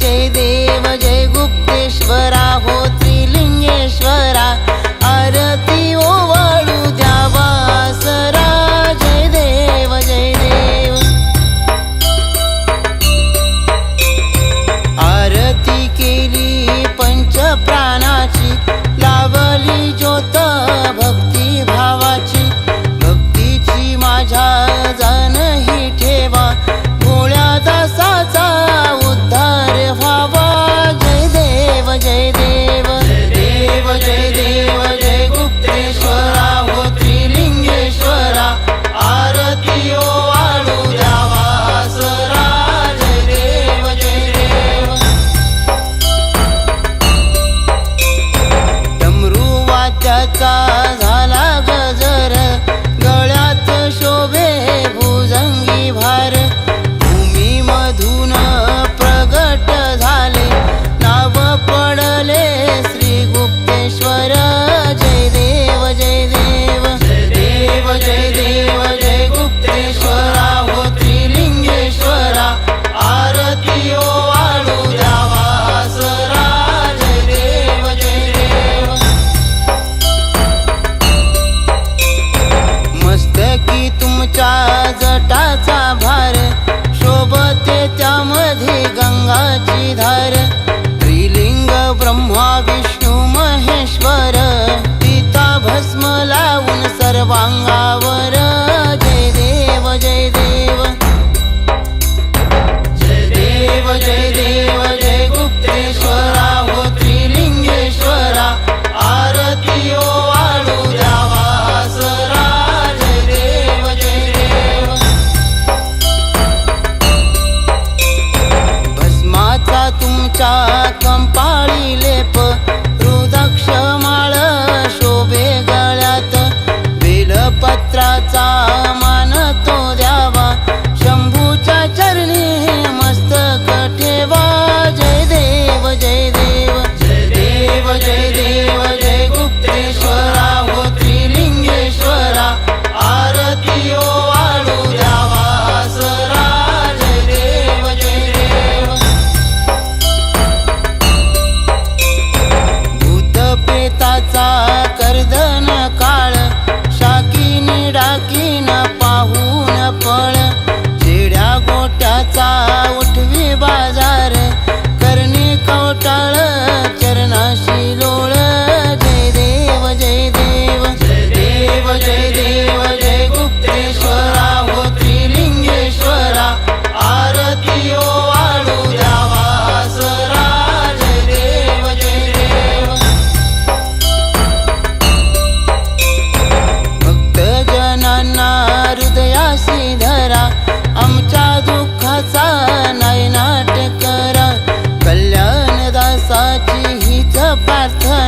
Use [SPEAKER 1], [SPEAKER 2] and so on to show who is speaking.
[SPEAKER 1] जय देव जय गुप्तेश्वरा हो त्रिलिंगेश्वरा आरती हो ओवाळू द्या वासरा. जय देव जय देव. आरती केली पंचप्राणा तुझ्या जटाचा भार शोभते त्यामध्ये गंगाची धार. त्रिलिंग ब्रह्मा विष्णू महेश्वर तिता भस्म लावून सर्वांगा करदन काळ शाकीन डाकीन पाहून पळ. the.